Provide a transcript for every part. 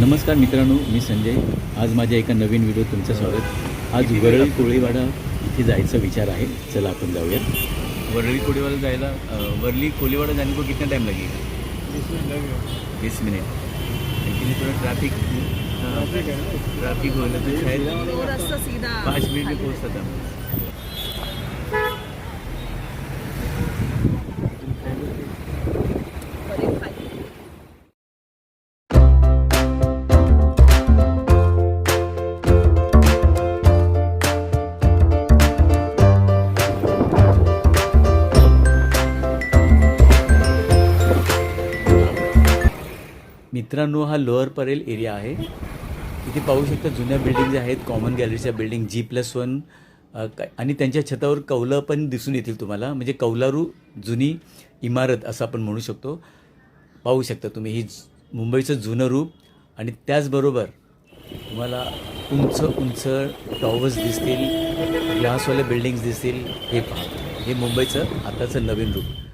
नमस्कार मित्रांनो मी संजय. आज माझ्या एका नवीन व्हिडिओ तुमचं स्वागत. आज वरळी कोळीवाडा इथे जायचा विचार आहे. चला आपण जाऊया वरळी कोळीवाडा जायला अ, वरली कोळीवाडा जाने को कितना टाइम लगेगा बीस मिनट लेकिन थोड़ा ट्रैफिक ट्रैफिक शायद सीधा पाँच मिनट में मित्रांनो हा लोअर परेल एरिया आहे. इथे पाहू शकता जुन्या बिल्डिंग आहेत कॉमन गॅलरीच्या बिल्डिंग जी प्लस वन आणि त्यांच्या छतावर कौलं पण दिसून येतील तुम्हाला. म्हणजे कौलारू जुनी इमारत असं आपण म्हणू शकतो. पाहू शकता तुम्ही ही मुंबईचं जुनं रूप. आणि त्याचबरोबर तुम्हाला उंच उंच टॉवर्स दिसतील ग्लासवाले बिल्डिंग्स दिसतील. हे पहा हे मुंबईचं आताचं नवीन रूप.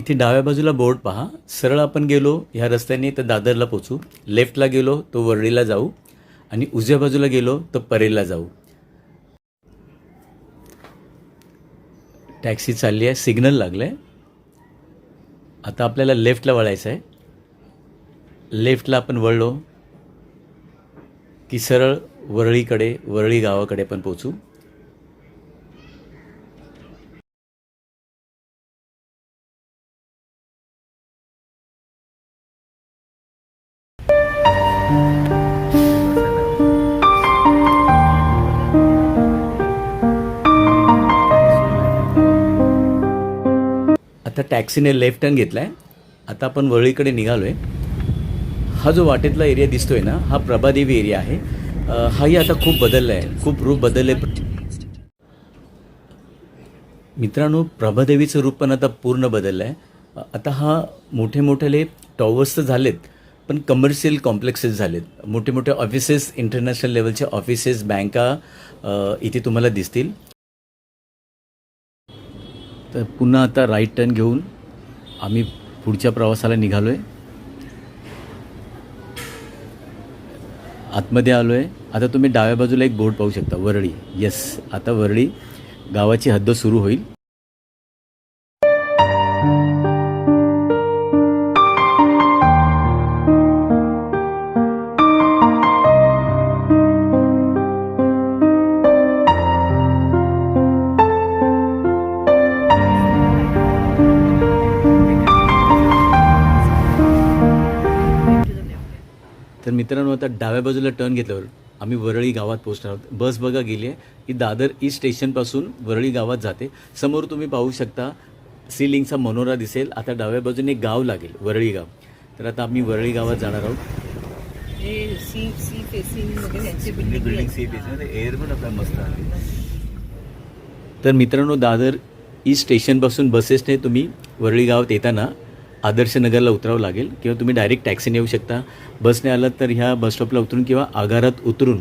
इथे डाव्या बाजूला बोर्ड पहा. सरळ आपण गेलो ह्या रस्त्याने तर दादरला पोचू. लेफ्टला गेलो तो वरळीला जाऊ. आणि उजव्या बाजूला गेलो तर परेलला जाऊ. टॅक्सी चालली आहे सिग्नल लागलं आहे आता आपल्याला लेफ्टला वळायचं आहे लेफ्टला आपण वळलो की सरळ वरळीकडे वरळी गावाकडे पण पोचू. टॅक्सीने लेफ्ट टर्न घेतला आहे आता आपण वरळीकडे निघालो आहे हा जो वाटेतला एरिया दिसतो आहे ना हा प्रभादेवी एरिया आहे. हाही आता खूप बदलला आहे खूप रूप बदलले. मित्रांनो प्रभादेवीचं रूप पण आता पूर्ण बदललं आहे आता हा मोठे मोठेले टॉवर्स तर झालेत पण कमर्शियल कॉम्प्लेक्सेस झालेत. मोठे मोठे ऑफिसेस इंटरनॅशनल लेवलचे ऑफिसेस बँका इथे तुम्हाला दिसतील. तर पुन्हा आता राईट टर्न घेऊन आम्ही पुढच्या प्रवासाला निघालो आहे आतमध्ये आलो आहे आता तुम्ही डाव्या बाजूला एक बोर्ड पाहू शकता वरळी. येस आता वरळी गावाची हद्द सुरू होईल. मित्रांनो आता डाव्या बाजूला टर्न घेतल्यावर आम्ही वरळी गावात पोहोचणार आहोत. बस बघा गेली आहे ही दादर ईस्ट स्टेशनपासून वरळी गावात जाते. समोर तुम्ही पाहू शकता सिलिंगचा मनोरा दिसेल. आता डाव्या बाजूने एक गाव लागेल वरळी गाव. तर आता आम्ही वरळी गावात जाणार आहोत. हे सी सी फेसिंगमध्ये त्यांची बिल्डिंग बिल्डिंग सेफ एअर पण आपला मस्त आहे. तर मित्रांनो दादर ईस्ट स्टेशनपासून बसेसने तुम्ही वरळी गावात येताना आदर्श नगरला उतरावं लागेल किंवा तुम्ही डायरेक्ट टॅक्सीने येऊ शकता. बसने आलात तर ह्या बस स्टॉपला उतरून किंवा आगारात उतरून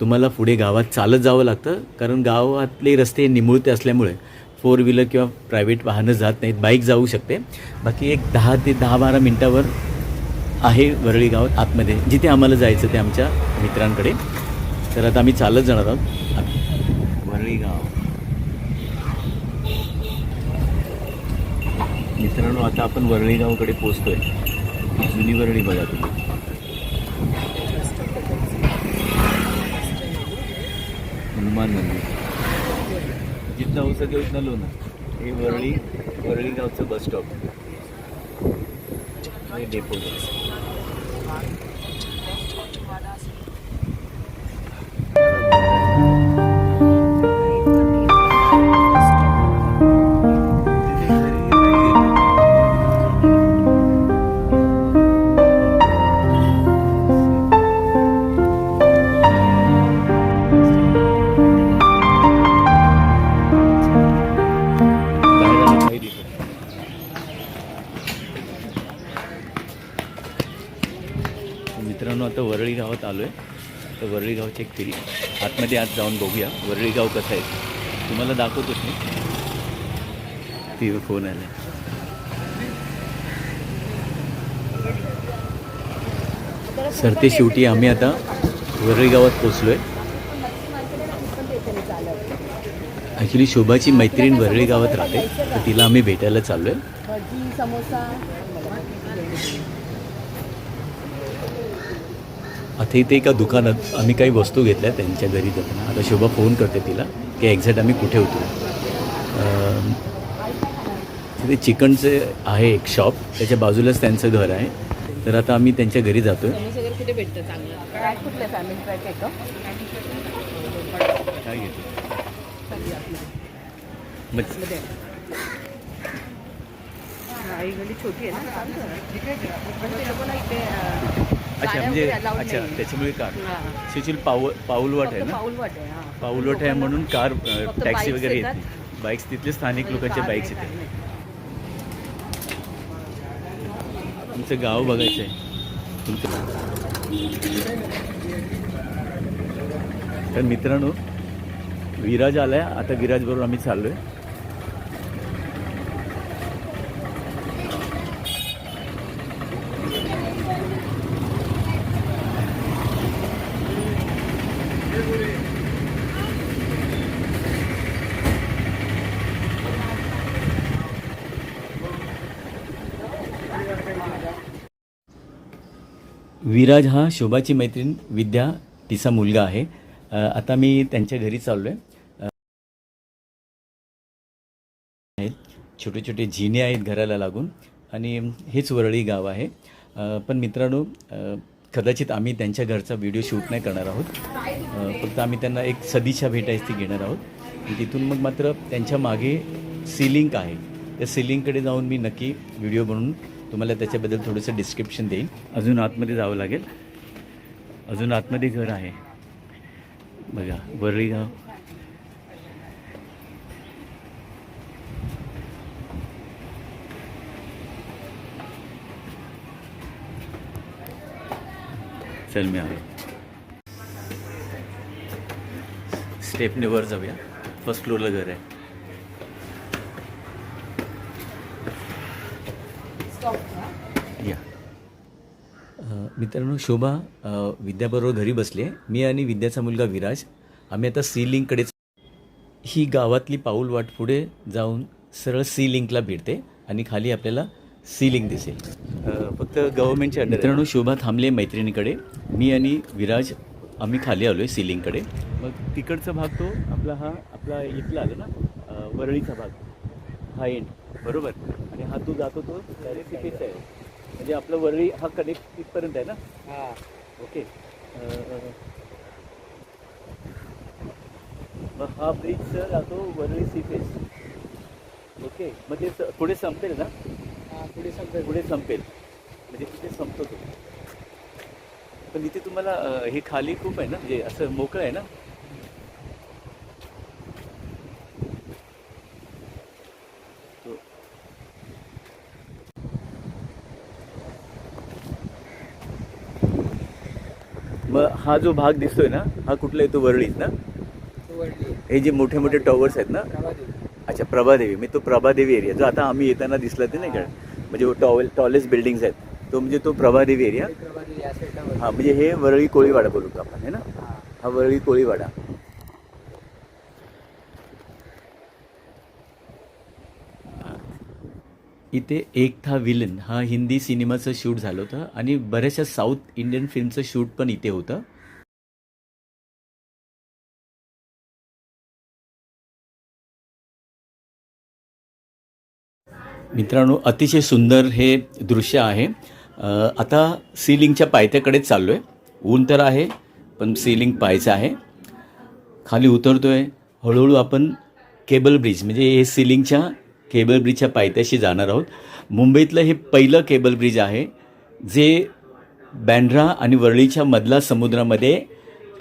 तुम्हाला पुढे गावात चालत जावं लागतं. कारण गावातले रस्ते निमुळते असल्यामुळे फोर व्हीलर किंवा प्रायव्हेट वाहनं जात नाहीत बाईक जाऊ शकते. बाकी एक दहा ते दहा बारा मिनटावर आहे वरळी गाव आतमध्ये जिथे आम्हाला जायचं ते आमच्या मित्रांकडे. तर आता आम्ही चालत जाणार आहोत. वरळी गाव मित्रांनो आता आपण वरळी गावकडे पोचतोय जुनी वरळी बघा तुम्ही. हनुमान मंदिर. जिथं हो सके उतना लो ना हे वरळी वरळी गावचं बस स्टॉप हे डेपो मित्रांनो आता वरळी गावात आलो आहे तर वरळी गावची एक फेरी. आतमध्ये आज जाऊन बघूया. वरळी गाव कसं आहे? तुम्हाला दाखवतोच मी. ती फोन आला. सर ते शेवटी आम्ही आता वरळी गावात पोचलो आहे ॲक्च्युली शोभाची मैत्रीण वरळी गावात राहते. तर तिला आम्ही भेटायला चाललो आहे आता इथे एका दुकानात आम्ही काही वस्तू घेतल्या त्यांच्या घरी जाताना. आता शोभा फोन करते तिला की एक्झॅक्ट आम्ही कुठे होतो? तिथे चिकनचे आहे एक शॉप त्याच्या बाजूलाच त्यांचं घर आहे. तर आता आम्ही त्यांच्या घरी जातो आहे कुठे भेटतं काय घेतो आई छोटी आहे ना अच्छा म्हणजे अच्छा. त्याच्यामुळे कार. सुशील पाऊल पाऊलवाट आहे ना पाऊलवाट आहे हा. पाऊलवाट आहे म्हणून कार टॅक्सी वगैरे येत येतात. नाही बाईक्स तिथले स्थानिक लोकांच्या बाईक्स नाही, येते कार नाही. तुमचं गाव बघायचं आहे तुमचं तर मित्रांनो विराज आलाय आता विराज बरोबर आम्ही चाललोय विराज हा शोभाची मैत्रीण विद्या तिचा मुलगा आहे. आता मी त्यांच्या घरी चाललो आहे छोटे छोटे जिने आहेत घराला लागून. आणि हेच वरळी गाव आहे. पण मित्रांनो कदाचित आम्ही त्यांच्या घरचा व्हिडिओ शूट नाही करणार आहोत. फक्त आम्ही त्यांना एक सदिच्छा भेटायची ती घेणार आहोत. तिथून मग मात्र त्यांच्या मागे सिलिंक आहे. त्या सिलिंगकडे जाऊन मी नक्की व्हिडिओ बनवून तुम्हाला त्याच्याबद्दल थोडंसं डिस्क्रिप्शन देईन. अजून आतमध्ये जावं लागेल. अजून आतमध्ये घर आहे. बघा वरळी गाव चल मी आलो. स्टेपने वर जाऊया. फर्स्ट फ्लोअरला घर आहे. या. मित्रांनो शोभा विद्याबरोबर घरी बसली. आहे मी आणि विद्याचा मुलगा विराज आम्ही आता सी लिंककडेच ही गावातली पाऊल वाट पुढे जाऊन सरळ सी लिंकला भेटते आणि खाली आपल्याला सी लिंक दिसेल. फक्त गव्हर्नमेंटच्या मित्रांनो शोभा थांबले मैत्रिणीकडे. मी आणि विराज आम्ही खाली आलो आहे सी लिंककडे. मग तिकडचा भाग तो आपला हा आपला इथला आला ना? वरळीचा भाग. हा एंड बरोबर? आणि हा तो जातो तो डायरेक्ट तिथेच आहे. म्हणजे आपलं वरळी हा कनेक्ट तिथपर्यंत आहे ना? ओके मग हा ब्रिज सर जातो वरळी सीफेस ओके मग ते स- पुढे संपेल ना? पुढे संपेल. पुढे संपेल. म्हणजे तिथे संपतो तो. पण इथे तुम्हाला अ, हे खाली खूप आहे ना? म्हणजे असं मोकळं आहे ना तो मग हा जो भाग दिसतोय ना हा कुठला येतो वरळीत ना? हे जे मोठे मोठे टॉवर्स आहेत ना? अच्छा प्रभादेवी. मी तो प्रभादेवी एरिया जो आता आम्ही येताना दिसला ते नाही का? म्हणजे टॉवेल टॉलेस्ट बिल्डिंग्स आहेत. तो म्हणजे तो प्रभादेवी एरिया हा म्हणजे हे वरळी कोळीवाडा बोलतो आपण है ना? हा वरळी कोळीवाडा. इथे एक था विलन हा हिंदी सिनेमाचं शूट झालं होतं आणि बऱ्याचशा साऊथ इंडियन फिल्मचं शूट पण इथे होतं. मित्रांनो अतिशय सुंदर हे दृश्य आहे. आता सिलिंगच्या पायथ्याकडेच चाललो आहे ऊन तर आहे पण सिलिंग पाहायचं आहे. खाली उतरतो आहे हळूहळू आपण केबल ब्रिज म्हणजे हे सिलिंगच्या केबल ब्रिजच्या पायथ्याशी जाणार आहोत. मुंबईतलं हे पहिलं केबल ब्रिज आहे जे बँड्रा आणि वरळीच्या मधला समुद्रामध्ये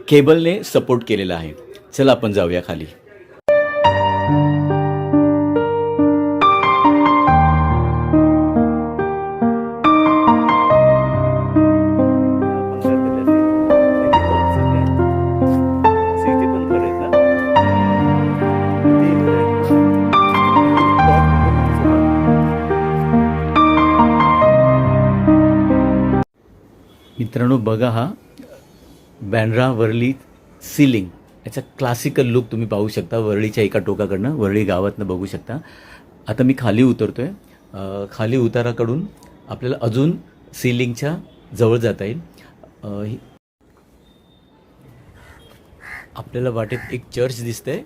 केबलने सपोर्ट केलेलं आहे. चला आपण जाऊया खाली. बघा हा. बँड्रा वरळी सिलिंग याचा क्लासिकल लुक तुम्ही पाहू शकता. वरळीच्या एका टोकाकडनं वरळी गावातनं बघू शकता. आता मी खाली उतरतो आहे खाली उताराकडून आपल्याला अजून सिलिंगच्या जवळ जाता येईल. आपल्याला वाटेत एक चर्च दिसतंय.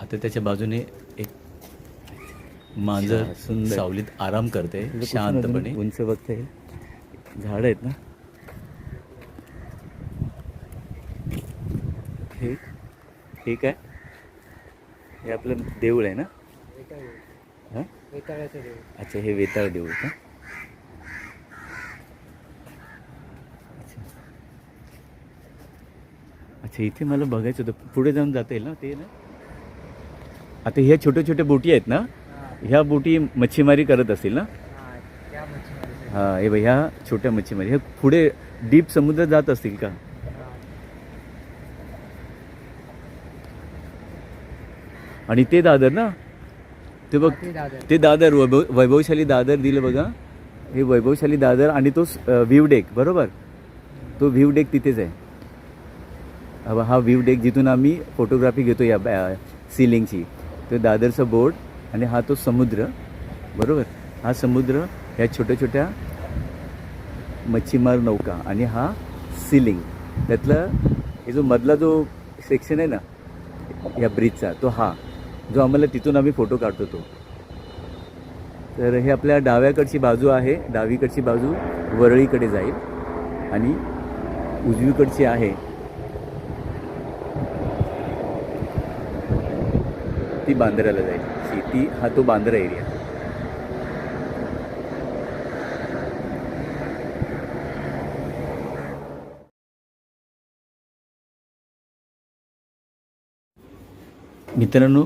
आता त्याच्या बाजूने एक मांजर सुंदर. सावलीत आराम करते शांतपणे. उंच बघता येईल. झाड आहेत ना. हे हे काय? हे आपलं देऊळ आहे ना? हा? अच्छा हे वेताळ देऊळ का? अच्छा. अच्छा इथे मला बघायचं होतं. पुढे जाऊन जाता येईल ना ते ना? आता ह्या छोट्या छोट्या बोटी आहेत ना? ह्या बोटी मच्छीमारी करत असतील ना? हा हे ह्या छोट्या मच्छीमारी ह्या पुढे डीप समुद्रात जात असतील का? आणि ते दादर ना? ते बघ ते दादर. वैभव वैभवशाली दादर दिलं बघा. हे वैभवशाली दादर आणि तो व्ह्यू डेक बरोबर? तो व्ह्यू डेक तिथेच आहे. हा हा व्ह्यू डेक जिथून आम्ही फोटोग्राफी घेतो या सिलिंगची. तो दादरचा बोर्ड आणि हा तो समुद्र बरोबर? हा समुद्र ह्या छोट्या छोट्या मच्छीमार नौका आणि हा सिलिंग त्यातला हे जो मधला जो सेक्शन आहे ना या ब्रिजचा तो हा जो आम्हाला तिथून आम्ही फोटो काढतो तो. तर हे आपल्या डाव्याकडची बाजू आहे डावीकडची बाजू वरळीकडे जाईल आणि उजवीकडची आहे. ती बांद्र्याला जाईल. ती हा तो बांद्रा एरिया मित्रांनो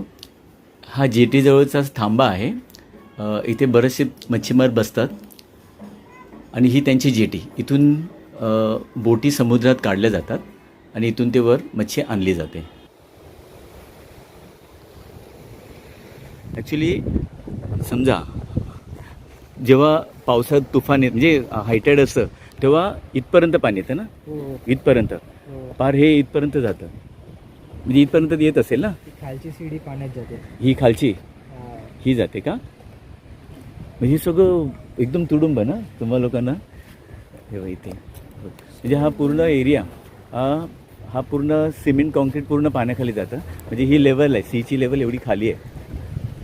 हा जेटीजवळचाच थांबा आहे. इथे बरेचसे मच्छीमार बसतात. आणि ही त्यांची जेटी इथून बोटी समुद्रात काढल्या जातात आणि इथून ते वर मच्छी आणली जाते. ॲक्च्युली समजा जेव्हा पावसात तुफान येत म्हणजे हायटेड असतं तेव्हा इथपर्यंत पाणी येतं ना? इथपर्यंत. पार हे इथपर्यंत जातं. म्हणजे इथपर्यंत येत असेल ना? खालची सीडी पाण्यात जाते. ही खालची? ही. जाते का? म्हणजे हे सगळं एकदम तुडुंब ना तुम्हा लोकांना? हे बघ इथे. म्हणजे हा पूर्ण एरिया हा हा पूर्ण सिमेंट कॉन्क्रीट पूर्ण पाण्याखाली जातं. म्हणजे ही लेवल आहे सीची लेवल एवढी खाली आहे.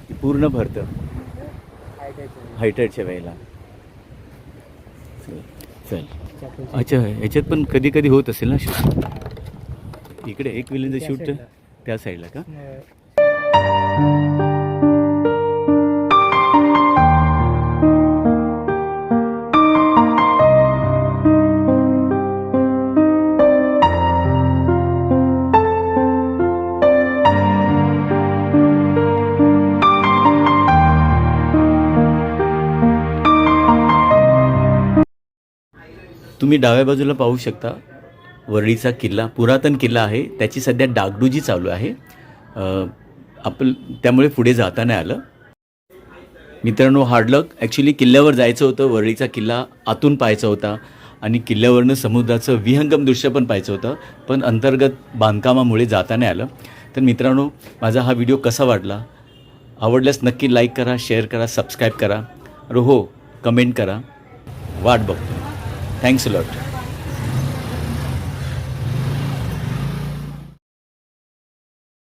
ती पूर्ण भरतं. हायटाईडच्या वेळेला. चल चल. अच्छा ह्याच्यात पण कधी कधी होत असेल ना? शूट इकडे एक विलनचं त्या शूट. त्या साईडला का? तुम्ही डाव्या बाजूला पाहू शकता. वरळीचा किल्ला पुरातन किल्ला आहे. त्याची सध्या डागडुजी चालू आहे. आपलं त्यामुळे पुढे जाता नाही आलं. मित्रांनो हार्डलक ॲक्च्युली किल्ल्यावर जायचं होतं. वरळीचा किल्ला आतून पाहायचा होता. आणि किल्ल्यावरनं समुद्राचं विहंगम दृश्य पण पाहायचं होतं. पण अंतर्गत बांधकामामुळे जाता नाही आलं. तर मित्रांनो माझा हा व्हिडिओ कसा वाटला? आवडल्यास नक्की लाईक करा शेअर करा सबस्क्राईब करा. आणि हो कमेंट करा. वाट बघतो. Thanks lot